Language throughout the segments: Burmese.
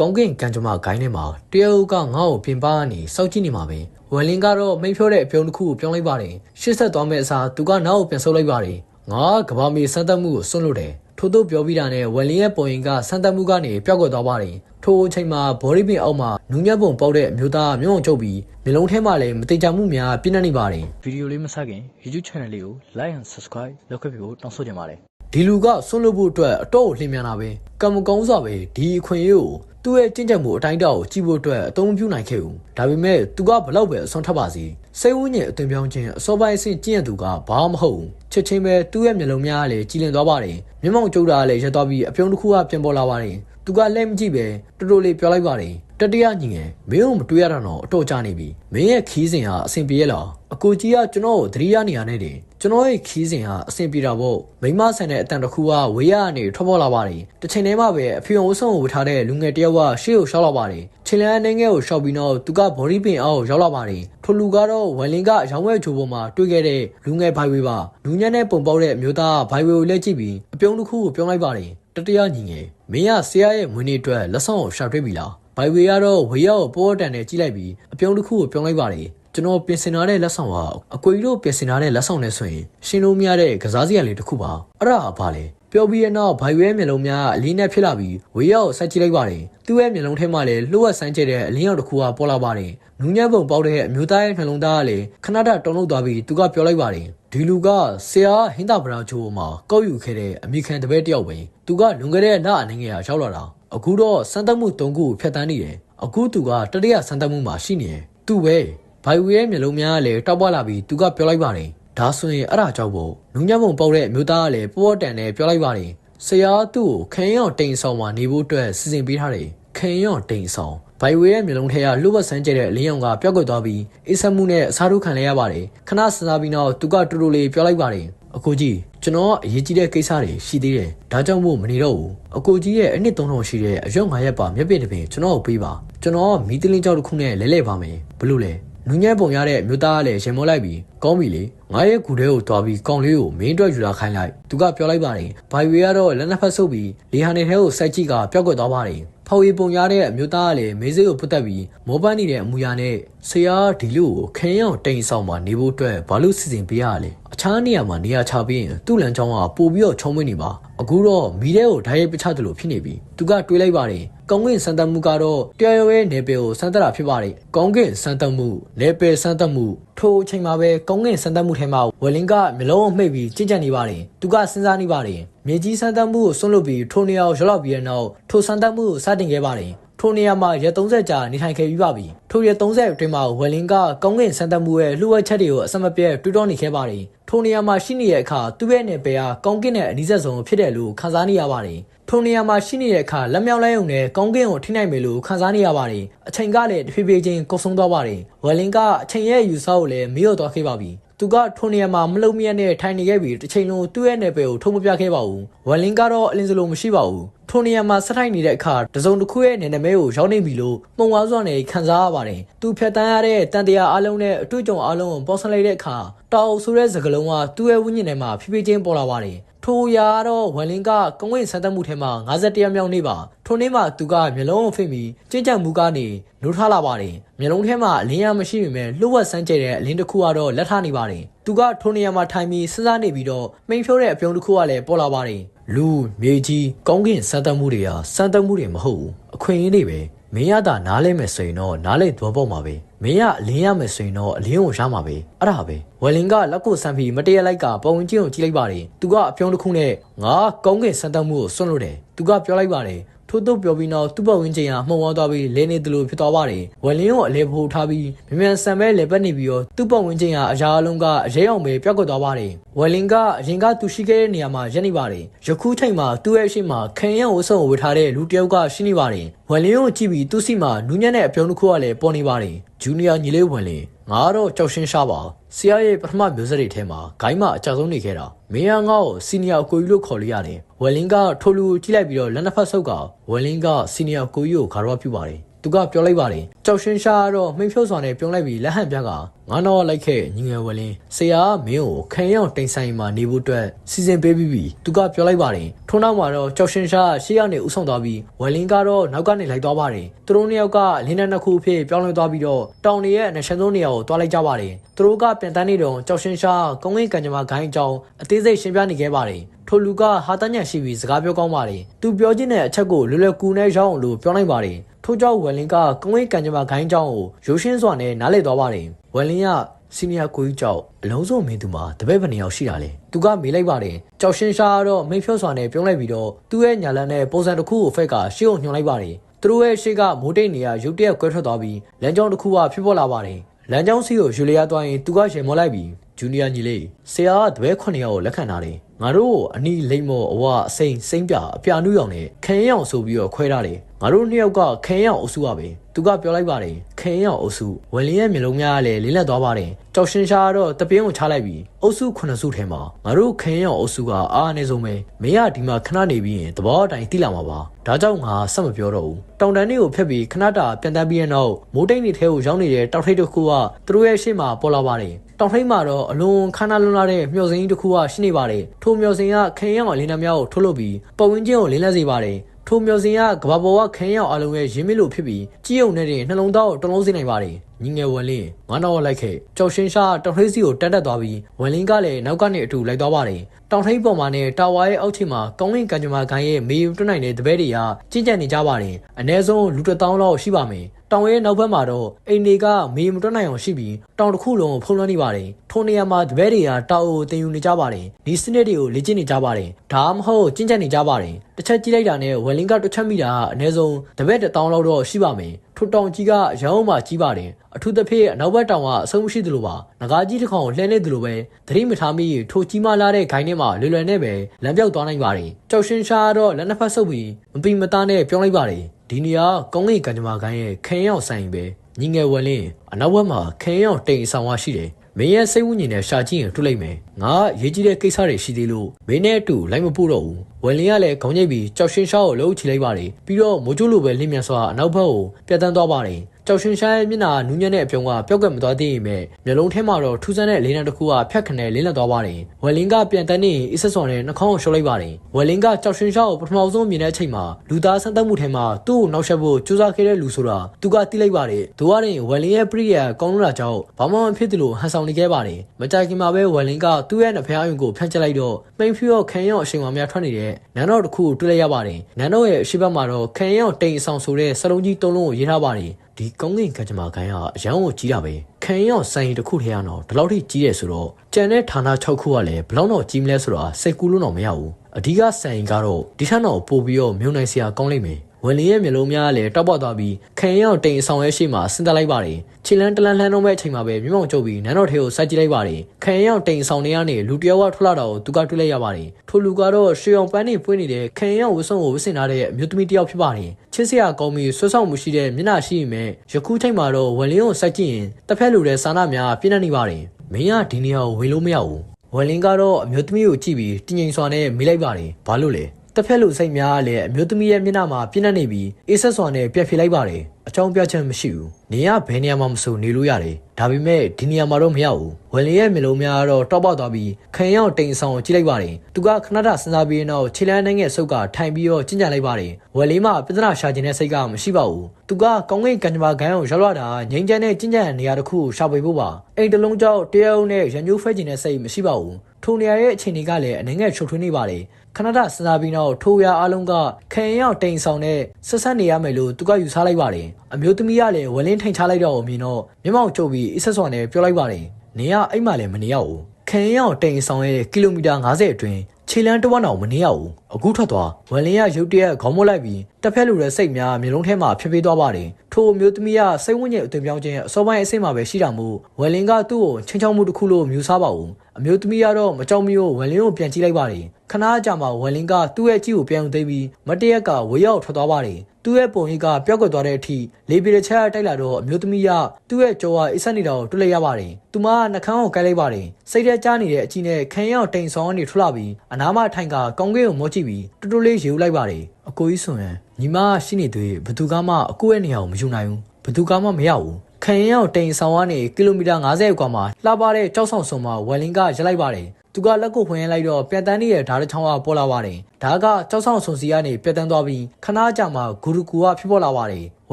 ကောင်းကင်ကံကြမ္မာဂိုင်းထဲမှာတရုတ်ကငါ့ကိုပြင်ပကနေစောက်ကြည့်နေမှာပဲဝယ်လင်းကတော့မိတ်ဖြောတဲ့အပြုံးတစ်ခုကိုပြောင်းလိုက်ပါတယ်ရှစ်ဆက်သွားမယ့်အစားသူကနောက်ကိုပြန်ဆုပ်လိုက်ပါတယ်ငါကဘာမီစမ်းသပ်မှုကိုစွန့်လို့တယ်ထို့သို့ပြောပြီးတာနဲ့ဝယ်လင်းရဲ့ပုံရင်ကစမ်းသပ်မှုကနေပျောက်ကွယ်သွားပါတယ်ထိုအချိန်မှာဘော်ရီပင်အောက်မှာနူးညံ့ပုံပေါက်တဲ့အမျိုးသားမျက်မှောင်ချုပ်ပြီးမျိုးလုံးထဲမှာလည်းမတိမ်ကြမှုများပြည့်နှက်နေပါတယ်ဗီဒီယိုလေးမဆက်ခင် YouTube channel လေးကို like and subscribe လုပ်ခဲ့ပြီးဖို့တောင်းဆိုချင်ပါတယ်ဒီလူကဆွန့်လွတ်ဖို့အတွက်အတော့ကိုလှင်မြန်တာပဲကံမကောင်းစွာပဲဒီအခွင့်အရေးကို သူ့ရဲ့ကြင်ကြံမှုအတိုင်းအတာကိုကြည့်ဖို့အတွက်အသုံးပြုနိုင်ခဲ့ဘူးဒါပေမဲ့သူကဘလောက်ပဲအစွမ်းထပ်ပါစီစိတ်ဝိညာဉ်အသွင်ပြောင်းခြင်းအစောပိုင်းအဆင့်ကျင့်ရသူကဘာမှမဟုတ်ဘူးချက်ချင်းပဲသူ့ရဲ့မျက်လုံးများကလည်းကြည်လင်သွားပါတယ်မျက်မှောင်ကျုပ်တာကလည်းရက်သွားပြီးအပြုံးတစ်ခုကပြန်ပေါ်လာပါတယ်သူကလက်မကြည့်ပဲတော်တော်လေးပြောလိုက်ပါတယ်တတိယညီငယ်မင်းကိုမတွေးရတော့တော့အတော့ကြနေပြီမင်းရဲ့ခီးစဉ်ဟာအဆင်ပြေရလားအကိုကြီးကကျွန်တော်ကိုသတိရနေရတဲ့တင် ကျွန်တော်ရဲ့ခီးစဉ်ဟာအဆင်ပြေတာပေါ့မိမဆန်တဲ့အတန်တစ်ခုကဝေးရကနေထွက်ပေါ်လာပါတယ်တစ်ချိန်တည်းမှာပဲအဖေအောင်ဝဆုံးကိုဝထားတဲ့လူငယ်တယောက်ကရှေ့ကိုရှောက်လာပါတယ်ချင်းလန်းအနေငယ်ကိုရှောက်ပြီးတော့သူကဘော်ဒီပင်အောက်ကိုရောက်လာပါတယ်ထိုလူကတော့ဝယ်လင်ကရောင်းဝဲချိုးပေါ်မှာတွေ့ခဲ့တဲ့လူငယ်ဘိုင်ဝေပါလူညံ့တဲ့ပုံပေါက်တဲ့အမျိုးသားဘိုင်ဝေကိုလက်ကြည့်ပြီးအပြုံးတစ်ခုကိုပြောင်းလိုက်ပါတယ်တတိယညီငယ်မင်းကဆရာရဲ့မွေးနေ့အတွက်လက်ဆောင်ကိုရှာတွေ့ပြီလားဘိုင်ဝေကတော့ဝေရောက်ကိုပေါ်တန်နဲ့ကြီးလိုက်ပြီးအပြုံးတစ်ခုကိုပြောင်းလိုက်ပါတယ် ကျွန်တော်ပြင်ဆင်ထားတဲ့လက်ဆောင်ကအကွေကြီးတို့ပြင်ဆင်ထားတဲ့လက်ဆောင်နဲ့ဆိုရင်ရှင်းလို့မရတဲ့ကစားစရာလေးတစ်ခုပါအဲ့ဒါကဘာလဲပြောပြီးတဲ့နောက်ဘိုင်ဝဲမျက်လုံးများအလေးနဲ့ဖြစ်လာပြီးဝေရောက်ဆက်ကြည့်လိုက်ပါတယ်သူ့ရဲ့မျက်လုံးထဲမှာလည်းလှုပ်ဝက်ဆန်းကျတဲ့အလင်းရောင်တစ်ခုကပေါ်လာပါတယ်နူးညံ့ပုံပေါက်တဲ့အမျိုးသားရဲ့နှလုံးသားကလည်းခဏတတုံ့လောက်သွားပြီးသူကပြောလိုက်ပါတယ်ဒီလူကဆရာဟင်းတာဗရာချိုမှာကောက်ယူခဲ့တဲ့အမိခံတပည့်တယောက်ပဲသူကလွန်ခဲ့တဲ့လအနေငယ်ကရောက်လာတာအခုတော့စမ်းသပ်မှု၃ခုကိုဖျက်ဆီးနေတယ်အခုသူကတတိယစမ်းသပ်မှုမှာရှိနေတယ်သူပဲ ဘိုင်ဝေရဲ့မျက်လုံးများကလည်းတောက်ပွားလာပြီးသူကပြောလိုက်ပါတယ်ဒါဆိုရင်အဲ့ဒါကြောင့်ပေါ့နူးညံ့ပုံပေါက်တဲ့အမျိုးသားကလည်းပေါ်ပေါ်တန်နဲ့ပြောလိုက်ပါတယ်ဆရာသူ့ကိုခရင်အောင်တိန်ဆောင်မှာနေဖို့အတွက်စီစဉ်ပေးထားတယ်ခရင်အောင်တိန်ဆောင်ဘိုင်ဝေရဲ့မျိုးလုံးထဲကလှုပ်ဝက်ဆန်းကျတဲ့အလင်းရောင်ကပျောက်ကွယ်သွားပြီးအိဆက်မှုနဲ့အစားထိုးခံလိုက်ရပါတယ်ခဏစဉ်းစားပြီးတော့သူကတူတူလေးပြောလိုက်ပါတယ်အကိုကြီးကျွန်တော်ကအရေးကြီးတဲ့ကိစ္စတွေရှိသေးတယ်ဒါကြောင့်မို့မနေတော့ဘူးအကိုကြီးရဲ့အနှစ်3000ရှိတဲ့အရွက်9ရက်ပါမျက်ပြည့်တစ်ပင်ကျွန်တော်ကိုပေးပါကျွန်တော်မီတလင်းကြောက်တစ်ခုနဲ့လဲလဲပါမယ်ဘလို့လဲ နူးညံ့ပုံရတဲ့မြို့သားကလည်းရင်မောလိုက်ပြီးကောင်းပြီလေငါရဲ့ကူထဲကိုတွားပြီးကောင်းလေးကိုမင်းအတွက်ယူလာခိုင်းလိုက်သူကပြောလိုက်ပါတယ်ဘိုင်ဝေကတော့လက်နှစ်ဖက်ဆုပ်ပြီးလေဟာနေထဲကိုစိုက်ကြည့်ကပျောက်ကွယ်သွားပါတယ်ဖော်ရီပုံရတဲ့အမျိုးသားကလည်းမေးစေးကိုပုတ်တက်ပြီးမောပန်းနေတဲ့အမူအရာနဲ့ဆရာဒီလူကိုခင်းအောင်တိန်ဆောင်မှာနေဖို့အတွက်ဘာလို့စီစဉ်ပေးရလဲအခြားနေရာမှာနေရာချပြီးရင်သူ့လမ်းကြောင်းကပို့ပြီးတော့ချုံးမွေးနေပါအခုတော့မီးတဲ့ကိုဓာတ်ရိုက်ပချတယ်လို့ဖြစ်နေပြီသူကတွေးလိုက်ပါတယ် ကောင်းကင်စံတမှုကတော့တရားရုံးရဲ့နေပယ်ကိုစံတတာဖြစ်ပါတယ်ကောင်းကင်စံတမှုနေပယ်စံတမှုထိုအချိန်မှာပဲကောင်းကင်စံတမှုထဲမှာဝယ်လင်းကမျိုးလုံးအမှိတ်ပြီးကြင်ကြံနေပါတယ်သူကစဉ်းစားနေပါတယ်မြေကြီးစံတမှုကိုဆွန့်လွတ်ပြီးထိုနေရာကိုရောက်လာပြီးတဲ့နောက်ထိုစံတမှုကိုစတင်ခဲ့ပါတယ်ထိုနေရာမှာရက်30ကြာနေထိုင်ခဲ့ပြီးပါပြီထိုရက်30အတွင်းမှာဝယ်လင်းကကောင်းကင်စံတမှုရဲ့လှုပ်ဝက်ချက်တွေကိုအစမပြတ်တွေးတောနေခဲ့ပါတယ်ထိုနေရာမှာရှိနေတဲ့အခါသူ့ရဲ့နယ်ပယ်ကကောင်းကင်နဲ့အနီးစပ်ဆုံးဖြစ်တယ်လို့ခန်းစားနေရပါတယ် ထိုနေရာမှာရှိနေတဲ့အခါလက်မြောက်လိုက်ုံနဲ့ကောင်းကင်ကိုထိနိုင်မယ်လို့ခန်းစားနေရပါတယ်အချိန်ကလည်းတဖြည်းဖြည်းချင်းကုတ်ဆုံးသွားပါတယ်ဝယ်လင်းကအချိန်ရဲ့ယူဆကိုလည်းမေ့လျော့သွားခဲ့ပါပြီသူကထိုနေရာမှာမလုံမြတ်နဲ့ထိုင်နေခဲ့ပြီးတစ်ချိန်လုံးသူ့ရဲ့နယ်ပယ်ကိုထုံမပြခဲ့ပါဘူးဝယ်လင်းကတော့အလင်းစလုံးမရှိပါဘူးထိုနေရာမှာဆက်ထိုက်နေတဲ့အခါတစုံတစ်ခုရဲ့နယ်နိမိတ်ကိုရောက်နေပြီလို့ပုံဝါးစွာနဲ့ခံစားရပါတယ်သူဖြတ်တန်းရတဲ့တန်တရားအလုံးနဲ့အတွေ့အကြုံအလုံးကိုပေါ်ဆလိုက်တဲ့အခါတောက်ဆိုတဲ့စကလုံးကသူ့ရဲ့ဝိညာဉ်ထဲမှာဖြည်းဖြည်းချင်းပေါ်လာပါတယ် ထိုရာတော့ဝမ်လင်းကကုန်းဝင်းဆန်းသက်မှုထဲမှာ51မြောက်နေ့ပါထိုနေ့မှာသူကမျိုးလုံးကိုဖိမိကျင့်ကြံမှုကနေနိုးထလာပါတယ်မျိုးလုံးထဲမှာအလင်းရမရှိပေမဲ့လှုပ်ဝက်ဆန်းကျဲတဲ့အလင်းတစ်ခုကတော့လက်ထနေပါတယ်သူကထိုနေရာမှာထိုင်ပြီးစဉ်းစားနေပြီးတော့မိန်ဖြိုးတဲ့အပြုံးတစ်ခုကလည်းပေါ်လာပါတယ်လူမြေကြီးကောင်းကင်စမ်းသပ်မှုတွေဟာစမ်းသပ်မှုတွေမဟုတ်ဘူးအခွင့်အရေးတွေပဲမင်းရတာနားလဲမယ်ဆိုရင်တော့နားလဲသဘောပေါက်မှာပဲ မင်းကအလင်းရမယ်ဆိုရင်တော့အလင်းကိုရမှာပဲအဲ့ဒါပဲဝယ်လင်ကလက်ကိုဆမ်းပြီးမတရလိုက်ကပုံဝင်ချင်းကိုကြည့်လိုက်ပါတယ်သူကအပြုံးတစ်ခုနဲ့ငါကောင်းကင်စမ်းသပ်မှုကိုစွန့်လို့တယ်သူကပြောလိုက်ပါတယ် ထို့သို့ပြောပြီးနောက်သူ့ဘဝင်းချင်းဟာမှုံဝါသွားပြီးလဲနေတယ်လို့ဖြစ်သွားပါတယ်ဝယ်လင်းကိုအလဲဖိုးထားပြီးမြန်မြန်ဆန်ပဲလဲပတ်နေပြီးတော့သူ့ဘဝင်းချင်းဟာအရာအလုံးကအရေးအောင်ပဲပြောက်ကွက်သွားပါတယ်ဝယ်လင်းကအရင်ကသူရှိခဲ့တဲ့နေရာမှာရက်နေပါတယ်ယခုချိန်မှာသူ့ရဲ့အရှိမခံရဝဆုံကိုဝေထားတဲ့လူတစ်ယောက်ကရှိနေပါတယ်ဝယ်လင်းကိုကြည့်ပြီးသူ့စီမှာနူးညံ့တဲ့အပြုံးတစ်ခုကလည်းပေါ်နေပါတယ်ဂျူနီယာညီလေးဝယ်လင်းငါကတော့ကြောက်ရှင်းရှားပါ ဆရာရဲ့ပထမမျိုးဆက်တွေထဲမှာဂိုင်းမအကြဆုံးနေခဲ့တာမင်းကငါ့ကိုစီနီယာကိုကြီးလို့ခေါ်လို့ရတယ်ဝယ်လင်းကထိုလူကိုကြည့်လိုက်ပြီးတော့လက်နှစ်ဖက်ဆုပ်ကဝယ်လင်းကစီနီယာကိုကြီးကိုဂါရဝပြုပါတယ် သူကပြောလိုက်ပါတယ်ကြောက်ရှင်ရှာကတော့မိန်ဖြုတ်စွာနဲ့ပြုံးလိုက်ပြီးလက်ဟန်ပြကငါတော့လိုက်ခဲ့ညီငယ်ဝလင်းဆရာကမင်းကိုခံရောက်တိမ်ဆိုင်မှာနေဖို့အတွက်စီစဉ်ပေးပြီးပြီသူကပြောလိုက်ပါတယ်ထို့နောက်မှာတော့ကြောက်ရှင်ရှာရှေ့ရောက်နေဥဆောင်သွားပြီးဝလင်းကတော့နောက်ကနေလိုက်သွားပါတယ်သူတို့နှစ်ယောက်ကလင်းနဲ့နှစ်ခုအဖြစ်ပြောင်းလဲသွားပြီးတော့တောင်တွေရဲ့အနရှင်ဆုံးနေရာကိုတွားလိုက်ကြပါတယ်သူတို့ကပြန်တန်းနေတော့ကြောက်ရှင်ရှာကုန်းငင်းကံကြမ္မာဂိုင်းအကြောင်းအသေးစိတ်ရှင်းပြနေခဲ့ပါတယ် ထိုလူကဟာတညံရှိပြီးစကားပြောကောင်းပါတယ်သူပြောခြင်းတဲ့အချက်ကိုလွယ်လွယ်ကူနဲ့ရောက်အောင်လို့ပြောနိုင်ပါတယ်ထို့ကြောင့်ဝယ်လင်ကကုန်းဝေးကန်ကြမ္မာဂိုင်းကြောင်းကိုရိုးရှင်းစွာနဲ့နားလည်သွားပါတယ်ဝယ်လင်ကစီနီယာကိုကြီးကြောင့်အလုံးစုံမင်းသူမှာတပည့်ဘယ်နှယောက်ရှိတာလဲသူကမေးလိုက်ပါတယ်ကြောက်ရှင်းရှာကတော့မိတ်ဖြောစွာနဲ့ပြုံးလိုက်ပြီးတော့သူ့ရဲ့ညာလန်းနဲ့ပုံစံတစ်ခုကိုဖက်ကရှေ့ကိုညွှန်လိုက်ပါတယ်သူတို့ရဲ့ရှေ့ကမိုးတိတ်နေရရုတ်တရက်ကွဲထွက်သွားပြီးလမ်းကြောင်းတစ်ခုကဖြစ်ပေါ်လာပါတယ်လမ်းကြောင်းစီကိုယူလျာသွားရင်သူကရေမောလိုက်ပြီးဂျူနီယာညီလေးဆရာကတပည့်9ယောက်ကိုလက်ခံထားတယ် ငါတို့အနီလိမ့်မော်အဝအစိမ့်စိမ့်ပြအပြာနုရောင်နဲ့ခရင်ရောင်ဆိုပြီးတော့ခွဲထားတယ် ငါတို့နှစ်ယောက်ကခရင်ရောင်အုပ်စုပါပဲသူကပြောလိုက်ပါတယ်ခရင်ရောင်အုပ်စုဝယ်လင်းရဲ့မျိုးလုံးများကလည်းလင်းလက်သွားပါတယ်ကြောက်ရှင်ရှာကတော့တပင်းကိုချလိုက်ပြီးအုပ်စု9စုထဲမှာငါတို့ခရင်ရောင်အုပ်စုကအားအနည်းဆုံးပဲမင်းကဒီမှာခဏနေပြီးရင်သဘောအတိုင်းတိလာမှာပါဒါကြောင့်ငါဆက်မပြောတော့ဘူးတောင်တန်းလေးကိုဖျက်ပြီးခဏတာပြန်တန်းပြီးရနောက်မိုးတိတ်နေထဲကိုရောက်နေတဲ့တောက်ထိပ်တစ်ခုကသူတို့ရဲ့ရှေ့မှာပေါ်လာပါတယ်တောင်ထိပ်မှာတော့အလွန်ခါနာလွန်လာတဲ့မျော်စင်းတစ်ခုကရှိနေပါတယ်ထိုမျော်စင်းကခရင်ရောင်အလင်းနှများကိုထုတ်လုပ်ပြီးပဝင်းချင်းကိုလင်းလက်စေပါတယ် ထိုမျော်စင်ကကဘာပေါ်ကခင်းရောက်အလုံးရဲ့ရင်းမစ်လိုဖြစ်ပြီးကြည်ုံနဲ့တင်နှလုံးသားကိုတလုံးစင်းနိုင်ပါတယ်ညီငယ်ဝလင်းငါနောက်လိုက်ခဲ့ကြောက်ရှင်းရှာတောင်ထိပ်စီကိုတက်တက်သွားပြီးဝလင်းကလည်းနောက်ကနေအတူလိုက်သွားပါတယ်တောင်ထိပ်ပေါ်မှာနဲ့တာဝါရဲ့အောက်ခြေမှာကောင်းကင်ကံကြမ္မာကန်ရဲ့မေယူတွနိုင်တဲ့တပည့်တွေကကျင့်ကြံနေကြပါတယ်အ ਨੇ ဆုံးလူတစ်တောင်းလောက်ရှိပါမယ် တောင်ရဲ့နောက်ဘက်မှာတော့အိမ်တွေကမေမတွနိုင်အောင်ရှိပြီးတောင်တစ်ခုလုံးကိုဖုံးလွှမ်းနေပါတယ်ထိုနေရာမှာတပည့်တွေကတောင်ကိုတင်ယူနေကြပါတယ်ဒီစနစ်တွေကိုလေ့ကျင့်နေကြပါတယ်ဒါမှမဟုတ်ကျင့်ကြံနေကြပါတယ်တစ်ချက်ကြည့်လိုက်တာနဲ့ဝယ်လင်းကတစ်ချက်မိတာအနည်းဆုံးတပည့်တစ်တောင်းလောက်တော့ရှိပါမယ် ထိုတောင်ကြီးကရောင်းမှကြီးပါတယ်အထူးသဖြင့်အနောက်ဘက်တောင်ကအဆုံးမရှိသလိုပါငကားကြီးတစ်ခေါင်လှဲနေသလိုပဲသတိမထားမိထိုကြီးမားလာတဲ့ဂိုင်းထဲမှာလွယ်လွယ်နဲ့ပဲလမ်းပြောက်သွားနိုင်ပါတယ်ကြောက်ရှင်ရှာတော့လက်နှစ်ဖက်ဆုပ်ပြီးမပီမသားနဲ့ပြောလိုက်ပါတယ်ဒီနေရာကောင်းကင်ကံကြမ္မာကိုင်းရဲ့ခရင်ရောက်ဆိုင်ပဲညီငယ်ဝယ်လင်းအနောက်ဘက်မှာခရင်ရောက်တိမ်ဆောင်ဝါရှိတယ်မင်းရဲ့စိတ်ဝိညာဉ်နဲ့ရှာကြည့်ရင်တွေ့လိုက်မယ်ငါရေးကြည့်တဲ့ကိစ္စတွေရှိသေးလို့မင်းနဲ့အတူလိုက်မပို့တော့ဘူးဝယ်လင်းကလည်းခေါင်းညိတ်ပြီးကြောက်ရှင်ရှားကိုလှုပ်ချလိုက်ပါတယ်ပြီးတော့မိုးကျိုးလိုပဲလင်းမြန်စွာအနောက်ဘက်ကိုပြတ်တန်းသွားပါတယ်ကြောက်ရှင်ရှားရဲ့မျက်နှာနူးညံ့တဲ့အပြုံးကပျောက်ကမသွားသေးရင်ပဲမျိုးလုံးထဲမှာတော့ထူးဆန်းတဲ့လေးနှံတစ်ခုကဖြတ်ခနဲလင်းလက်သွားပါတယ်ဝယ်လင်းကပြန်တန်းနေအစ်ဆက်စော်နဲ့နှာခေါင်းကိုရှုပ်လိုက်ပါတယ်ဝယ်လင်းကကြောက်ရှင်ရှားကိုပထမဆုံးမြင်တဲ့အချိန်မှာလူသားဆန်းသက်မှုထဲမှာသူ့ကိုနောက်ဆက်ဖို့ကြိုးစားခဲ့တဲ့လူဆိုတာသူကတိလိုက်ပါတယ်သူကရင်ဝယ်လင်းရဲ့ပရိယာကောင်းလို့လာကြောင်းဘာမှမဖြစ်သလိုဟန်ဆောင်နေခဲ့ပါတယ်မကြိုက်ခင်မှာပဲဝယ်လင်းကသူ့ရဲ့နှဖျားယုံကိုဖျန့်ချလိုက်တော့မိန်ဖျော့ခံရော့အချိန်မှများထွက်နေတဲ့နန်းတော်တစ်ခုကိုတွေ့လိုက်ရပါတယ်နန်းတော်ရဲ့အရှိဘက်မှာတော့ခံရော့တိမ်အဆောင်ဆိုတဲ့စလုံးကြီးသုံးလုံးကိုရေးထားပါတယ်ဒီကောင်းကင်ကံကြမ္မာခိုင်းကအရန်ကိုကြီးတာပဲခံရောက်ဆိုင်တစ်ခုထဲရတော့ဒီလောက်ထိကြီးတယ်ဆိုတော့ကြံတဲ့ဌာန6ခုကလည်းဘလောက်တော့ကြီးမလဲဆိုတာစိတ်ကူးလို့တော့မရဘူးအဓိကဆိုင်ကတော့ဒီထက်တော့ပို့ပြီးတော့မြုံနိုင်စရာကောင်းလိမ့်မယ် ဝင်လင်းရဲ့မျိုးလုံးများလည်းတောက်ပေါက်သွားပြီးခံရောက်တိမ်အဆောင်ရဲ့ရှေ့မှာဆင်းသက်လိုက်ပါတယ်ခြေလန်းတလန်းလှမ်းတော့မဲ့အချိန်မှာပဲမြမောင်ကျုပ်ပြီးနန်းတော်ထဲကိုစိုက်ကြည့်လိုက်ပါတယ်ခံရောက်တိမ်အဆောင်တွေကနေလူတယောက်ကထွက်လာတော့သူကတွေ့လိုက်ရပါတယ်ထိုလူကတော့ရွှေအောင်ပန်းနေပွင့်နေတဲ့ခံရောက်ဝစ်စုံကိုဝစ်စင်ထားတဲ့အမျိုးသမီးတယောက်ဖြစ်ပါတယ်ချစ်စရာကောင်းပြီးဆွဆောက်မှုရှိတဲ့မျက်နှာရှိရင်မဲ့ယခုချိန်မှာတော့ဝင်လင်းကိုစိုက်ကြည့်ရင်တစ်ဖက်လူတဲ့စာနာများပြည့်နေနေပါတယ်မင်းကဒီနေရာကိုဝင်လို့မရဘူးဝယ်လင်းကတော့အမျိုးသမီးကိုကြည့်ပြီးတင်းငိမ်စွာနဲ့မေးလိုက်ပါတယ်ဘာလို့လဲ တစ်ဖက်လူစိတ်များလည်းအမျိုးသမီးရဲ့မျက်နှာမှာပြင်းနေပြီးအေးဆက်စွာနဲ့ပြက်ဖြေလိုက်ပါတယ်အကြောင်းပြချက်မရှိဘူးနေရဘယ်နေရာမှာမဆိုနေလို့ရတယ်ဒါပေမဲ့ဒီနေရာမှာတော့မရဘူးဝယ်လင်းရဲ့မျိုးလုံးများတော့တောက်ပေါက်သွားပြီးခံရောက်တိမ်ဆောင်ကြည့်လိုက်ပါတယ်သူကခဏတာစဉ်းစားပြီးနောက်ခြေလန်းနိုင်ငံဆုပ်ကထိုင်ပြီးတော့ကျဉ်ကြံလိုက်ပါတယ်ဝယ်လင်းမှာပြဿနာရှာခြင်းတဲ့စိတ်ကမရှိပါဘူးသူကကောင်းကင်ကံကြမ္မာဂန်းကိုရောက်လာတာငိမ့်ချမ်းတဲ့ကျဉ်ကြံနေရာတစ်ခုကိုရှာဖွေဖို့ပါအိမ်တလုံးကြောက်တရုံနဲ့ရန်ညိုးဖဲခြင်းတဲ့စိတ်မရှိပါဘူးထိုနေရာရဲ့အခြေအနေကလည်းအနေငယ်ချုပ်ထွေးနေပါတယ် ခဏတာစဉ်းစားပြီးနောက်ထိုရအားလုံးကခံရောက်တိမ်ဆောင်တဲ့ဆက်ဆက်နေရမယ်လို့သူကယူဆလိုက်ပါတယ်အမျိုးသမီးကလည်းဝလင်းထိန်ချလိုက်တော့မြင်တော့မျက်မှောက်ကျုပ်ပြီးအစ်ဆက်စွာနဲ့ပြောလိုက်ပါတယ်နေရအိမ်မှလည်းမနေရဘူးခံရောက်တိမ်ဆောင်ရဲ့ကီလိုမီတာ90အတွင်း ခြေလန်းတဝက်အောင်မနေရဘူးအခုထွက်သွားဝလင်းရရုတ်တရက်ခေါင်းမလိုက်ပြီးတစ်ဖက်လူတဲ့စိတ်များမျိုးလုံးထဲမှာဖြစ်ပေးသွားပါတယ်ထိုအမျိုးသမီးကစိတ်ဝိညာဉ်အသွင်ပြောင်းခြင်းအစောပိုင်းအဆင့်မှာပဲရှိတာမို့ဝလင်းကသူ့ကိုချင်းချောင်းမှုတစ်ခုလို့မြူဆပါဘူးအမျိုးသမီးကတော့မကြောက်မီကိုဝလင်းကိုပြန်ကြည့်လိုက်ပါတယ်ခဏအကြာမှာဝလင်းကသူ့ရဲ့ကြည့်ကိုပြန်သိပြီးမတရက်ကဝေရောက်ထွက်သွားပါတယ် သူ့ရဲ့ပုံရိပ်ကပျောက်ကွယ်သွားတဲ့အထိလေပြေတစ်ချက်တိုက်လာတော့အမျိုးသမီးကသူ့ရဲ့ကြောကအိဆက်နေတာကိုတွေ့လိုက်ရပါတယ်။သူမကနှကန်းကိုကိုက်လိုက်ပါတယ်။စိတ်ထဲကြားနေတဲ့အကြည့်နဲ့ခံရောက်တိမ်ဆောင်ကနေထွက်လာပြီးအနားမထိုင်ကကောင်းကင်ကိုမော့ကြည့်ပြီးတူတူလေးရေဦးလိုက်ပါတယ်။အကိုကြီးဆွန်ရန်ညီမရှိနေသေးဘသူကမှအကိုရဲ့နေရာကိုမယူနိုင်ဘူးဘသူကမှမရဘူးခရင်ရောက်တိန်ဆောင်ကနေကီလိုမီတာ90ကွာမှာလှပတဲ့ကြောက်ဆောင်စုံမှာဝယ်လင်းကရက်လိုက်ပါတယ် သူကလက်ကိုဖွင့်ရလိုက်တော့ပြန်တန်းနေတဲ့ဓာတ်ချောင်းကပေါ်လာပါတယ်ဓာတ်ကကြောက်ဆောင်စုံစီကနေပြန်တန်းသွားပြီးခဏကြာမှဂူရူကူကဖြစ်ပေါ်လာပါတယ်ဝ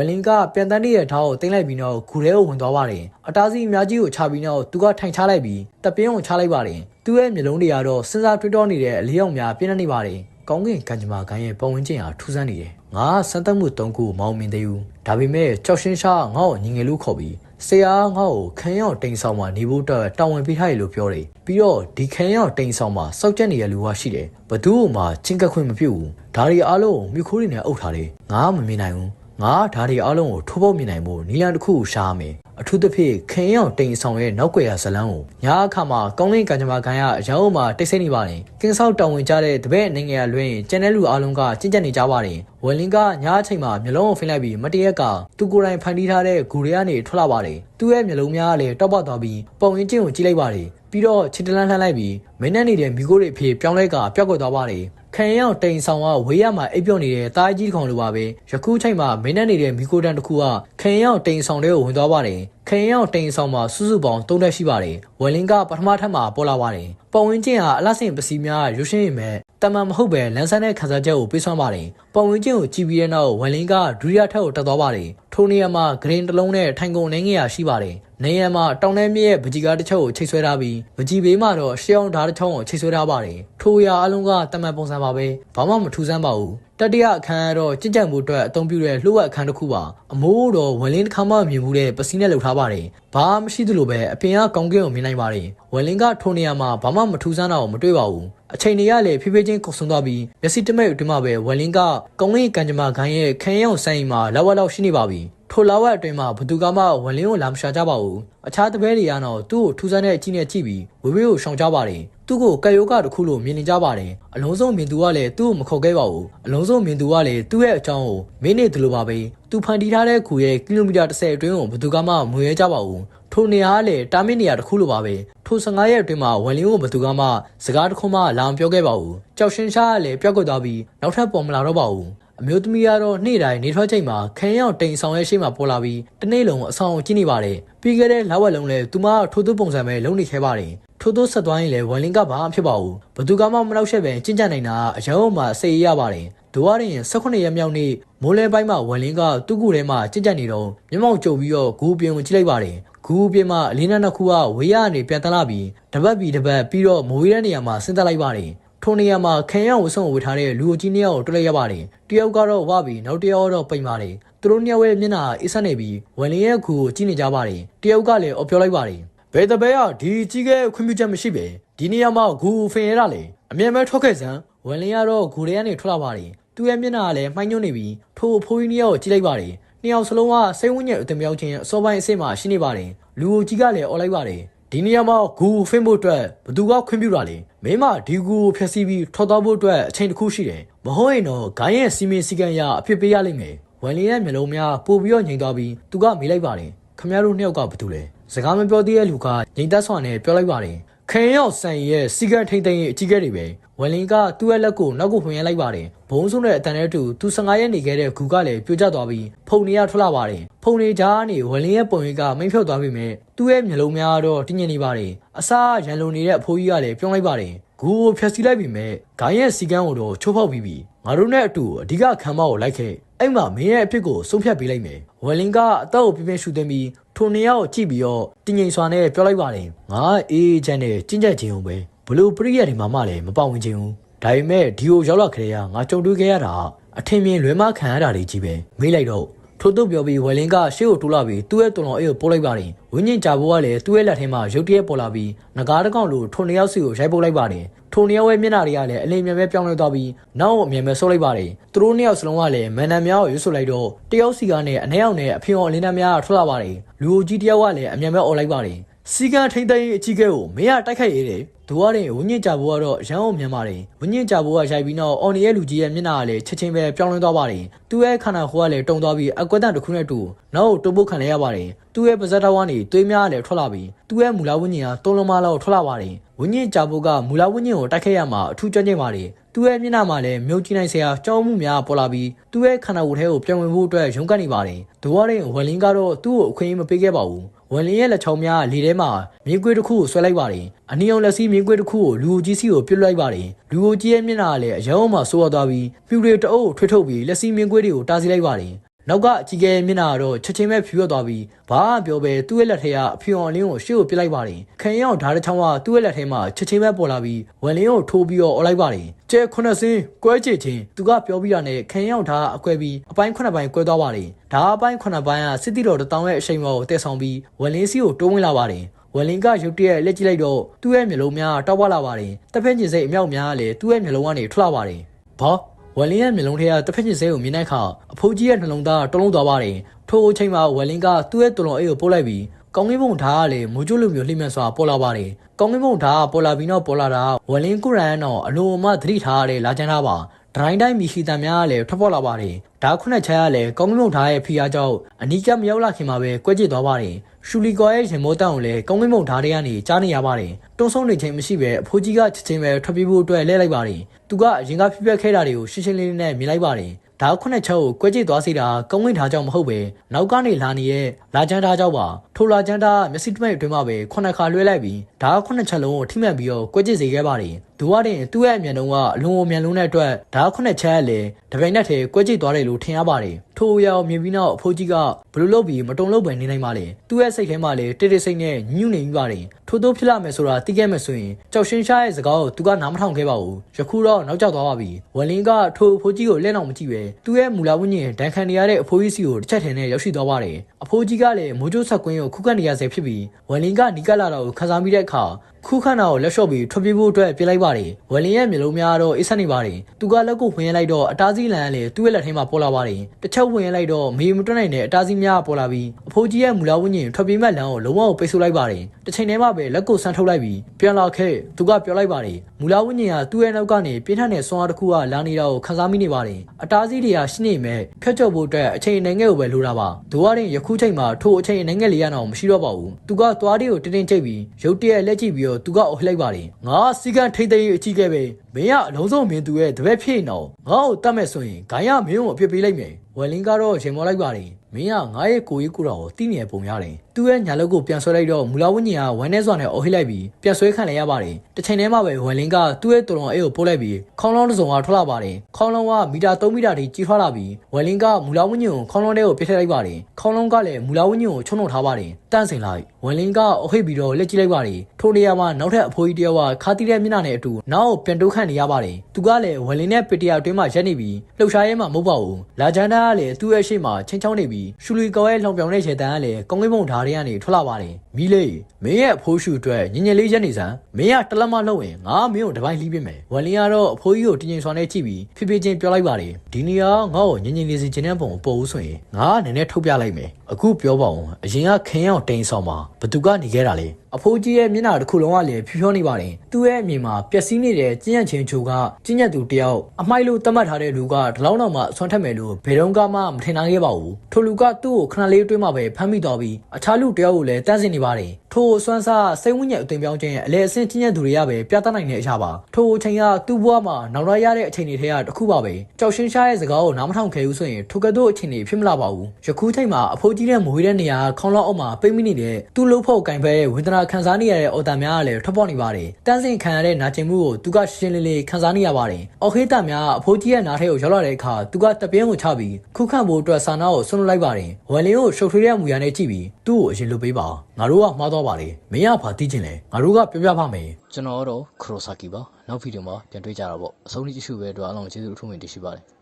ယ်လင်းကပြန်တန်းနေတဲ့ဓာတ်ကိုတင်လိုက်ပြီးတော့ဂူထဲကိုဝင်သွားပါတယ်အတားစီအများကြီးကိုချပြီးတော့သူကထိုင်ချလိုက်ပြီးတပင်းကိုချလိုက်ပါတယ်သူ့ရဲ့မျက်လုံးတွေကတော့စဉ်းစားတွေးတောနေတဲ့အလေးအောင်များပြင်းနေပါတယ်ကောင်းကင်ကံကြမ္မာကန်ရဲ့ပုံဝင်ချင်းဟာထူးဆန်းနေတယ်။ငါစမ်းသပ်မှု၃ခုမောင်းမင်းသေးဘူး။ဒါပေမဲ့ကြောက်ရှင်းရှားငါ့ကိုညီငယ်လို့ခေါ်ပြီး ဆရာငါ့ကိုခန်းရောက်တိန်ဆောင်မှာနေဖို့အတွက်တာဝန်ပေးထားရလို့ပြောတယ်။ပြီးတော့ဒီခန်းရောက်တိန်ဆောင်မှာစောက်ကျက်နေတဲ့လူကရှိတယ်။ဘသူ့မှချင်းကပ်ခွင့်မပြုတ်ဘူး။ဒါတွေအားလုံးမြခိုးတွေနဲ့အုပ်ထားတယ်။ငါမမြင်နိုင်ဘူး။ငါဓာတ်တွေအားလုံးကိုထိုးပေါက်မြင်နိုင်ဖို့နီလန်တစ်ခုကိုရှားမယ် အထူးသဖြင့်ခင်ရောက်တိန်ဆောင်ရဲ့နောက်ွယ်ရဇလန်းကိုညာအခါမှာကောင်းလင်းကံကြမ္မာခံရအရောင်းမှာတိတ်ဆိတ်နေပါတယ်ကင်းဆောက်တောင်ဝင်ကြတဲ့တပည့်နိုင်ငံရလွင်ကျန်တဲ့လူအားလုံးကကြင်ကြက်နေကြပါတယ်ဝယ်လင်းကညာအချိန်မှာမျိုးလုံးကိုဖိလိုက်ပြီးမတရက်ကသူကိုယ်တိုင်ဖန်တီးထားတဲ့ဂူတွေကနေထွက်လာပါတယ်သူ့ရဲ့မျိုးလုံးများကလည်းတောက်ပသွားပြီးပုံရင်းချင်းကိုကြည့်လိုက်ပါတယ်ပြီးတော့ချစ်တလန်းလှမ်းလိုက်ပြီးမင်းနဲ့နေတဲ့မိကိုတွေအဖြစ်ပြောင်းလဲကပျောက်ကွယ်သွားပါတယ် ခံရောက်တိန်ဆောင်ကဝေးရမှာအိပ်ပျော်နေတဲ့တားကြီးတစ်ကောင်လိုပါပဲယခုချိန်မှာမင်းနဲ့နေတဲ့မီကိုတန်တစ်ခုကခံရောက်တိန်ဆောင်တွေကိုဝင်သွားပါတယ် ခံရောက်တိန်ဆောင်မှာစုစုပေါင်း၃တက်ရှိပါတယ်ဝယ်လင်းကပထမထပ်မှာပေါ်လာပါတယ်ပုံဝင်းချင်းဟာအလားစင်ပစီများရွှေရှင်းရင်မဲ့တမန်မဟုတ်ပဲလန်းဆန်းတဲ့ခန်းစားချက်ကိုပေးစွမ်းပါတယ်ပုံဝင်းချင်းကိုကြည့်ပြီးတဲ့နောက်ဝယ်လင်းကဒုတိယထပ်ကိုတက်သွားပါတယ်ထိုနေရာမှာဂရင်းတစ်လုံးနဲ့ထိုင်ကုန်နေငယ်ရရှိပါတယ်နေရမှာတောင်ထဲမြရဲ့ပကြီးကားတစ်ချက်ကိုချိတ်ဆွဲထားပြီးပကြီးဘေးမှာတော့ရှေးအောင်ဓာတ်တစ်ချောင်းကိုချိတ်ဆွဲထားပါတယ်ထိုရာအလုံးကတမန်ပုံစံပါပဲဘာမှမထူးဆန်းပါဘူး တတိယအခန်းကတော့ကြင်ကြံမှုအတွက်အသုံးပြုတဲ့လှုပ်ဝက်အခန်းတစ်ခုပါအမိုးတော့ဝင်လင်းတစ်ခါမှမြင်မှုတဲ့ပစီနဲ့လှုပ်ထားပါတယ်ဘာမှမရှိသလိုပဲအပြင်ကကောင်းကင်ကိုမြင်နိုင်ပါတယ်ဝင်လင်းကထိုနေရာမှာဘာမှမထူးဆန်းတာကိုမတွေ့ပါဘူး အချိန်တွေကလည်းဖြည်းဖြည်းချင်းကုတ်ဆုံးသွားပြီးမျက်စိတမိတ်အတွင်းမှာပဲဝယ်လင်းကကုံလင်းကံကြမ္မာခိုင်းရဲ့ခန်းရောင်ဆိုင်မှာလောက်ဝက်လောက်ရှိနေပါပြီထိုလာဝက်အတွင်းမှာဘသူကမှဝယ်လင်းကိုလာမရှာကြပါဘူးအခြားတပည့်တွေကတော့သူ့ကိုထူးဆန်းတဲ့အကြည့်နဲ့ကြည့်ပြီးဝေဝေးကိုရှောင်ကြပါတယ်သူ့ကိုကယောဂတစ်ခုလိုမြင်နေကြပါတယ်အလုံးစုံမြင်သူကလည်းသူ့ကိုမခေါ်ခဲ့ပါဘူးအလုံးစုံမြင်သူကလည်းသူ့ရဲ့အကြောင်းကိုမင်းနေသလိုပါပဲသူဖန်တီးထားတဲ့ခူရဲ့ကီလိုမီတာ30အတွင်းကိုဘသူကမှမွေရဲကြပါဘူး ထိုနေရာကလည်းတာမစ်နေရာတစ်ခုလိုပါပဲထို15ရက်အတွင်းမှာဝယ်လင်းကိုဘသူကမှစကားတစ်ခုမှလာမပြောခဲ့ပါဘူးကြောက်ရှင်ရှားကလည်းပြောက်ကွက်သွားပြီးနောက်ထပ်ပေါ်မလာတော့ပါဘူးအမျိုးသမီးကတော့နေ့တိုင်းနေထွက်ချိန်မှာခန်းရောက်တိန်ဆောင်ရဲ့ရှေ့မှာပေါ်လာပြီးတနေ့လုံးအဆောင်ကြည့်နေပါတယ်ပြီးခဲ့တဲ့လောက်ဝက်လုံးလည်းသူမထိုးသွပုံစံပဲလုံနေခဲ့ပါတယ်ထိုးသွဆက်သွားရင်လည်းဝယ်လင်းကဘာမှဖြစ်ပါဘူးဘသူကမှမနောက်ရှက်ပဲကျင့်ကြံနိုင်တာအရောမှာစိတ်ရပါတယ်ဒိုဝရင်18ရက်မြောက်နေ့မိုးလဲပိုင်းမှာဝယ်လင်းကသူ့ကူထဲမှာကြင့်ကြံနေတော့မျက်မှောက်ကျုပ်ပြီးတော့ဂူပြင်ကိုကြည့်လိုက်ပါတယ် ဂူပြင်မှာအလင်းနှစ်ခုကဝေးရကနေပြန်တက်လာပြီးတပတ်ပြီးတပတ်ပြီးတော့မိုးရတဲ့နေရာမှာဆင်းသက်လိုက်ပါတယ်ထိုနေရာမှာခံရဝဆုံဝေထားတဲ့လူအကြီးနှစ်ယောက်ကိုတွေ့လိုက်ရပါတယ်တယောက်ကတော့ဝပြီးနောက်တယောက်တော့ပိန်ပါတယ်သူတို့နှစ်ယောက်ရဲ့မျက်နှာအေးဆက်နေပြီးဝယ်လင်းရဲ့ဂူကိုကြည့်နေကြပါတယ်တယောက်ကလည်းအော်ပြောလိုက်ပါတယ်ဘယ်တပည့်ကဒီကြီးကဲခွင့်ပြုချက်မရှိပဲဒီနေရာမှာဂူဖင်ရတာလေအမြဲမဲထွက်ခဲ့စမ်းဝယ်လင်းကတော့ဂူထဲကနေထွက်လာပါတယ်သူ့ရဲ့မျက်နှာကလည်းမှိုင်းညွန့်နေပြီးထိုအဖိုးကြီးနှစ်ယောက်ကိုကြည့်လိုက်ပါတယ် နှစ်ယောက်စလုံးကစိတ်ဝိညာဉ်အသွင်ပြောင်းခြင်းအစောပိုင်းအစ်စ်မှရှိနေပါတယ်လူကိုကြီးကလည်းអော်လိုက်ပါတယ်ဒီနေရာမှာဂူဖင်းဖို့အတွက်ဘသူကခွင့်ပြုတာလဲမင်းမဒီဂူကိုဖျက်ဆီးပြီးထော်တော့ဖို့အတွက်အချိန်တစ်ခုရှိတယ်မဟုတ်ရင်တော့ဂိုင်းရဲ့စီမင်းစီကံရအဖြစ်ပေးရလိမ့်မယ်ဝန်လီရဲ့မျိုးလုံးများပို့ပြီးတော့ငြိမ်သွားပြီးသူကမေးလိုက်ပါတယ်ခမရတို့နှစ်ယောက်ကဘာတူလဲစကားမပြောသေးတဲ့လူကငြိမ်သက်စွာနဲ့ပြောလိုက်ပါတယ် ခင်ရောက်ဆန်ရဲ့စီကံထိန်ထိန်ရဲ့အကြီးကဲတွေပဲဝယ်လင်ကသူ့ရဲ့လက်ကိုနောက်ကိုဖွင့်ရလိုက်ပါတယ်ဘုံဆုံးတဲ့အတန်နဲ့တူသူ15ရက်နေခဲ့တဲ့ဂူကလည်းပြိုကျသွားပြီးဖုန်နေရထွက်လာပါတယ်ဖုန်နေကြားကနေဝယ်လင်ရဲ့ပုံရိပ်ကမိမ့်ဖြုတ်သွားပြီမဲ့သူ့ရဲ့မျက်လုံးများတော့တင်းငင်နေပါတယ်အစားရန်လုံနေတဲ့အဖိုးကြီးကလည်းပြောင်းလိုက်ပါတယ်ဂူကိုဖျက်ဆီးလိုက်ပြီမဲ့ဂိုင်းရဲ့စီကံကိုတော့ချိုးဖောက်ပြီးပြီငါတို့နဲ့အတူအဓိကခံမကိုလိုက်ခဲ့အဲ့မှာမင်းရဲ့အဖြစ်ကိုဆုံးဖြတ်ပေးလိုက်မယ်ဝယ်လင်ကအသက်ကိုပြင်းပြင်းရှူသွင်းပြီး ထိုနေရာကိုကြည့်ပြီးတော့တင်းငိမ်စွာနဲ့ပြောလိုက်ပါတယ်ငါအေးချမ်းနဲ့ကျင့်ကြံ့ခြင်းုံပဲဘလို့ပရိယတ်ဒီမှာမှလည်းမပေါဝင်ခြင်းဘူးဒါပေမဲ့ဒီကိုရောက်လာခဲ့ရငါကြုံတွေ့ခဲ့ရတာအထင်မြင်လွဲမခံရတာတွေကြီးပဲမေးလိုက်တော့ထို့သူပြောပြီးဝယ်လင်းကရှေ့ကိုတိုးလာပြီးသူ့ရဲ့တုံတော်အေးကိုပို့လိုက်ပါတယ်ဝင်းညင်ကြဘိုးကလည်းသူ့ရဲ့လက်ထဲမှာရုတ်တရက်ပေါ်လာပြီးငကားတစ်ကောင်လိုထိုနှစ်ယောက်စီကိုရိုက်ပုတ်လိုက်ပါတယ် ထိုနှစ်ယောက်ရဲ့မျက်နှာတွေကလည်းအလင်းမြန်ပဲပြောင်းလဲသွားပြီးနောက်အမြန်ပဲဆုပ်လိုက်ပါတယ်သူတို့နှစ်ယောက်စလုံးကလည်းမန်နံများကိုရွတ်ဆိုလိုက်တော့တယောက်စီကနဲ့အနှဲအောင်နဲ့အဖေအောင်အလင်းနှများထွက်လာပါတယ်လူအိုကြီးတယောက်ကလည်းအမြန်ပဲអော်လိုက်ပါတယ် စီကံထိမ့်သိမ်းအကြီးကဲကိုမင်းကတိုက်ခိုက်ရတယ်ဒူရတဲ့ဝင်းညင်ကြဘိုးကတော့ရန်အောင်မြန်ပါတယ်ဝင်းညင်ကြဘိုးကရိုက်ပြီးတော့အော်နီရဲ့လူကြီးရဲ့မျက်နှာကလည်းချက်ချင်းပဲပြောင်းလဲသွားပါတယ်သူ့ရဲ့ခန္ဓာကိုယ်ကလည်းတုံသွားပြီးအကွက်တန်တစ်ခုနဲ့တူနောက်တုံပုတ်ခံရရပါတယ်သူ့ရဲ့ပါဇက်တော်ကနေသွေးများကလည်းထွက်လာပြီးသူ့ရဲ့မူလာဝင်းညင်ကသုံးလုံးမလောက်ထွက်လာပါတယ်ဝင်းညင်ကြဘိုးကမူလာဝင်းညင်ကိုတိုက်ခိုက်ရမှာအထူးကြွကြိမ်ပါတယ်သူ့ရဲ့မျက်နှာမှာလည်းမြုပ်ကြည့်နိုင်စရာကြောင်းမှုများပေါ်လာပြီးသူ့ရဲ့ခန္ဓာကိုယ်ထဲကိုပြန်ဝင်ဖို့အတွက်ရုန်းကန်နေပါတယ်ဒူရတဲ့ဝလင်းကတော့သူ့ကိုအခွင့်အရေးမပေးခဲ့ပါဘူး ဝန်လင်းရဲ့လက်ချောင်းများလေထဲမှာမြင်းကွေးတစ်ခုကိုဆွဲလိုက်ပါတယ်။အနီအောင်လက်စီးမြင်းကွေးတစ်ခုကိုလူအိုကြီးစီကိုပြစ်လိုက်ပါတယ်။လူအိုကြီးရဲ့မျက်နှာကလည်းအယောင်မှဆိုးရသွားပြီးပြူတွေတအုပ်ထွေးထုတ်ပြီးလက်စီးမြင်းကွေးတွေကိုတားဆီးလိုက်ပါတယ်။ နောက်ကအကြီးကဲမျက်နှာကတော့ချက်ချင်းပဲဖြူရသွားပြီးဘာမှပြောပဲသူ့ရဲ့လက်ထဲကအဖြူအောင်လင်းကိုရှေ့ကိုပစ်လိုက်ပါတယ်။ခင်ရောက်ဓာတ်တစ်ချောင်းကသူ့ရဲ့လက်ထဲမှာချက်ချင်းပဲပေါ်လာပြီးဝန်လင်းကိုထိုးပြီးတော့អော်လိုက်ပါတယ်။ကျဲခုနှစ်စင်းကွဲချေချင်းသူကပြောပြီးတာနဲ့ခင်ရောက်ဓာတ်အကွဲပြီးအပိုင်းခုနှစ်ပိုင်းကွဲသွားပါတယ်။ဓာတ်အပိုင်းခုနှစ်ပိုင်းကစစ်တီတော်တထောင်ရဲ့အရှိန်မော်ကိုတည်ဆောင်ပြီးဝန်လင်းစီကိုတိုးဝင်လာပါတယ်။ဝလင်ကရုတ်တရက်လက်ကြည့်လိုက်တော့သူ့ရဲ့မျိုးလုံးများတောက်ပွားလာပါတယ်။တစ်ဖက်ကျင်စိတ်အမြောက်များကလည်းသူ့ရဲ့မျိုးလုံးကနေထွက်လာပါတယ်။ဘာ ဝလင်ရဲ့မျိုးလုံးထဲကတစ်ဖက်ကျင်စိတ်ကိုမြင်တဲ့အခါအဖိုးကြီးရဲ့နှလုံးသားတုံးလုံးသွားပါတယ်။ထိုအချိန်မှာဝလင်ကသူ့ရဲ့တုံလုံးအိတ်ကိုပို့လိုက်ပြီးကောင်းကင်ဘုံဓာတ်ကလည်းမိုးကြိုးလိုမျိုးလှိမ့်မြန်စွာပေါ်လာပါတယ်။ကောင်းကင်ဘုံဓာတ်ကပေါ်လာပြီးတော့ပေါ်လာတာဝလင်ကုရန်တော့အလိုအမသတိထားရတဲ့လာချမ်းသားပါ။ဒရိုင်းတိုင်းမီရှိတန်များကလည်းထွက်ပေါ်လာပါတယ်။ဓာတ်ခုနှစ်ချက်ကလည်းကောင်းကင်ဘုံဓာတ်ရဲ့ဖိအားကြောင့်အနီးကပ်မရောက်လာခင်မှာပဲကွဲကျစ်သွားပါတယ်။ရှူလီကောရဲ့ရင်မိုးတန်ကိုလည်းကောင်းကင်ဘုံဓာတ်တွေကနေကြားနေရပါတယ်။တွန်းဆုံးနေခြင်းမရှိပဲအဖိုးကြီးကချက်ချင်းပဲထွက်ပြေးဖို့အတွက်လဲလိုက်ပါတယ်။ သူကအရင်ကဖြစ်ပျက်ခဲ့တာတွေကိုရှင်းရှင်းလင်းလင်းနဲ့မြင်လိုက်ပါတယ်။ဒါခုနှစ်ချက်ကိုကွဲကြိတ်သွားစေတာကောင်းဝင်းထားကြောင့်မဟုတ်ပဲနောက်ကနေလာနေတဲ့လာချမ်းထားကြောင့်ပါထိုလာချမ်းထားမျက်စိတမိတ်အတွင်းမှာပဲခုနှစ်ခါလွှဲလိုက်ပြီးဒါခုနှစ်ချက်လုံးကိုထိမှန်ပြီးတော့ကွဲကြိတ်စေခဲ့ပါတယ် ဒူဝါတင်သူ့ရဲ့အမြန်တုံးကအလွန်အမြန်လုံးတဲ့အတွက်ဒါခုနှစ်ချက်လည်းတပိန်နဲ့ထဲကွဲကြိတ်သွားတယ်လို့ထင်ရပါတယ်ထိုအရာကိုမြင်ပြီးနောက်အဖိုးကြီးကဘလို့လုပ်ပြီးမတုံလို့ပဲနေနိုင်ပါလေသူ့ရဲ့စိတ်ထဲမှာလည်းတိတိစိတ်နဲ့ညှို့နေပြီးပါတယ်ထို့သောဖြစ်လာမယ်ဆိုတာသိခဲ့မယ်ဆိုရင်ကြောက်ရှင်းရှားရဲ့စကားကိုသူကနားမထောင်ခဲ့ပါဘူးယခုတော့နောက်ကျသွားပါပြီဝလင်းကထိုအဖိုးကြီးကိုလက်အောင်မကြည့်ပဲသူ့ရဲ့မူလာဝိညာဉ်ဒဏ်ခံနေရတဲ့အဖိုးကြီးစီကိုတစ်ချက်ထင်နဲ့ရောက်ရှိသွားပါတယ်အဖိုးကြီးကလည်းမိုးကြိုးဆက်ကွင်းကိုခုခံနေရဆဲဖြစ်ပြီးဝလင်းကနီးကပ်လာတာကိုခန်းစားမိတဲ့အခါခုခန္ဓာကိုလက်လျှော့ပြီးထွက်ပြေးဖို့အတွက်ပြလိုက်ပါတယ်ဝလင်းရဲ့မျိုးလုံးများတော့အိတ်ဆက်နေပါတယ်သူကလက်ကိုဝင်ရလိုက်တော့အတားစီးလန်ကလည်းသူ့ရဲ့လက်ထဲမှာပေါ်လာပါတယ်တစ်ချက်ဝင်ရလိုက်တော့မေမတွက်နိုင်တဲ့အတားစီးများပေါ်လာပြီးအဖိုးကြီးရဲ့မူလာဝိညာဉ်ထွက်ပြေးမဲ့လမ်းကိုလုံးဝပိတ်ဆို့လိုက်ပါတယ်တစ်ချိန်တည်းမှာပဲလက်ကိုဆန်းထုတ်လိုက်ပြီးပြန်လာခဲ့သူကပြောလိုက်ပါတယ်မူလာဝိညာဉ်ကသူ့ရဲ့နောက်ကနေပြင်းထန်တဲ့ဆွမ်းအားတစ်ခုကလာနေတာကိုခန်းစားမိနေပါတယ်အတားစီးတွေကရှိနေမဲ့ဖျက်ကျော်ဖို့အတွက်အချိန်နိုင်ငံကိုပဲလိုတာပါဒိုဝါရင်ယခုချိန်မှာထိုအချိန်နိုင်ငံလေးရအောင်မရှိတော့ပါဘူးသူကသွားတွေကိုတင်းတင်းချိတ်ပြီးရုတ်တရက်လက်ကြည့်ပြီးတော့သူကအော်လိုက်ပါတယ်ငါစီကံထိတ်သိမ်းအကြီးခဲ့ပဲမင်းကအလုံးစုံမင်းသူရဲ့တပည့်ဖြစ်နေတော့ငါ့ကိုတတ်မဲ့ဆိုရင်ဂိုင်းရမင်းကိုအပြစ်ပေးလိုက်မယ်ဝယ်လင်းကတော့ရင်မောလိုက်ပါတယ် မင်းကငါရဲ့ကိုကြီးကိုတော်ကိုတိနေပုံရတယ်သူ့ရဲ့ညာလက်ကိုပြန်ဆွဲလိုက်တော့မူလာဝင်းကြီးကဝမ်းနေစွာနဲ့အော်ဟစ်လိုက်ပြီးပြန်ဆွဲခံလိုက်ရပါတယ်တစ်ချိန်တည်းမှာပဲဝယ်လင်းကသူ့ရဲ့တော်တော်အေးကိုပို့လိုက်ပြီးခေါင်းလောင်းတစ်စုံကထွက်လာပါတယ်ခေါင်းလောင်းကမီတာ3မီတာထိကြီးထွားလာပြီးဝယ်လင်းကမူလာဝင်းကြီးကိုခေါင်းလောင်းထဲကိုပြစ်ထည့်လိုက်ပါတယ်ခေါင်းလောင်းကလည်းမူလာဝင်းကြီးကိုချုံနှုတ်ထားပါတယ်တန့်စင်လိုက်ဝယ်လင်းကအော်ဟစ်ပြီးတော့လက်ကြည့်လိုက်ပါတယ်ထိုနေရာမှာနောက်ထပ်အဖိုးကြီးတယောက်ကခါတီးတဲ့မျက်နှာနဲ့အတူနောက်ကိုပြန်တိုးခန့်နေရပါတယ်သူကလည်းဝယ်လင်းနဲ့ပီတယာအတွင်းမှာရက်နေပြီးလှုပ်ရှားရဲမှာမဟုတ်ပါဘူးလာဂျန်ဒါကလည်းသူ့ရဲ့ရှေ့မှာချင်းချောင်းနေပြီးရှူလီကောရဲ့လှောင်ပြောင်တဲ့ခြေတန်းကလည်းကောင်းကင်ဘုံဓာတ်တွေကနေထွက်လာပါတယ်မီးလေးမင်းရဲ့အဖိုးရှူအတွက်ညင်ညင်လေးရက်နေစမ်းမင်းကတလက်မလှုပ်ရင်ငါမင်းကိုတပိုင်းလှီးပေးမယ်ဝယ်လင်းကတော့အဖိုးကြီးကိုတင်းကျင်စွာနဲ့ကြည့်ပြီးဖြည်းဖြည်းချင်းပြောလိုက်ပါတယ်ဒီနေရာငါ့ကိုညင်ညင်လေးစီခြင်းတဲ့ပုံပေါ်ဦးဆိုရင်ငါကနည်းနည်းထုတ်ပြလိုက်မယ် အခုပြောပါဦးအရင်ကခင်းအောင်တိန်ဆောင်မှာဘသူကနေခဲ့တာလဲအဖိုးကြီးရဲ့မျက်နှာတစ်ခုလုံးကလည်းဖြူဖြောနေပါတယ်။သူ့ရဲ့အမြင်မှာပျက်စီးနေတဲ့ကျဉ်းရချင်းချိုကကျဉ်းညက်သူတယောက်အမိုက်လို့သတ်မှတ်ထားတဲ့လူကဒီလောက်တော့မှအစွမ်းထက်မယ်လို့ဘယ်တော့မှမထင်နိုင်ခဲ့ပါဘူး။ထိုလူကသူ့ကိုခဏလေးအတွင်းမှာပဲဖမ်းမိသွားပြီးအခြားလူတယောက်ကိုလည်းတန်းစင်နေပါတယ်။ထိုအစွမ်းစားစိတ်ဝိညာဉ်အသွင်ပြောင်းခြင်းအလဲအဆင့်ကျဉ်းညက်သူတွေကပဲပြသနိုင်တဲ့အရာပါ။ထိုအချိန်ကသူ့ဘဝမှာနောက်ရရတဲ့အချိန်တွေထဲကတစ်ခုပါပဲ။ကြောက်ရှင်းရှားရဲ့စကားကိုနားမထောင်ခဲ့ဘူးဆိုရင်ထိုကဲ့သို့အချိန်တွေဖြစ်မလာပါဘူး။ယခုချိန်မှာအဖိုးကြီးတဲ့မွေးတဲ့နေရာခေါင်းလောက်အောက်မှာပိတ်မိနေတဲ့သူ့လှုပ်ဖို့ကင်ဖဲရဲ့ဝေဒနာခံစားနေရတဲ့အော်တန်များကလည်းထွက်ပေါ်နေပါတယ်။တန်းစင်ခံရတဲ့နာကျင်မှုကိုသူကရှင်းလင်းလေးခံစားနေရပါတယ်။အော်ခေးတန်များအဖိုးကြီးရဲ့နားထဲကိုရောက်လာတဲ့အခါသူကတပြင်းကိုချပြီးခုခံဖို့အတွက်ဆာနာကိုဆွန့်လွတ်လိုက်ပါတယ်။ဝယ်လင်းကိုရှုပ်ထွေးတဲ့မူရနဲ့ကြည့်ပြီးသူ့ကိုအရင်လွတ်ပေးပါ။ငါတို့ကမှားသွားပါလေ။မင်းကဘာသိချင်လဲ။ငါတို့ကပြောပြပါမယ်ကျွန်တော်ကတော့ခရိုဆာကီပါနောက်ဗီဒီယိုမှာပြန်တွေ့ကြတာပေါ့အဆုံးထိကြည့်ရှုပဲအတွက်အားလုံးကျေးဇူးအထူးတင်ရှိပါတယ်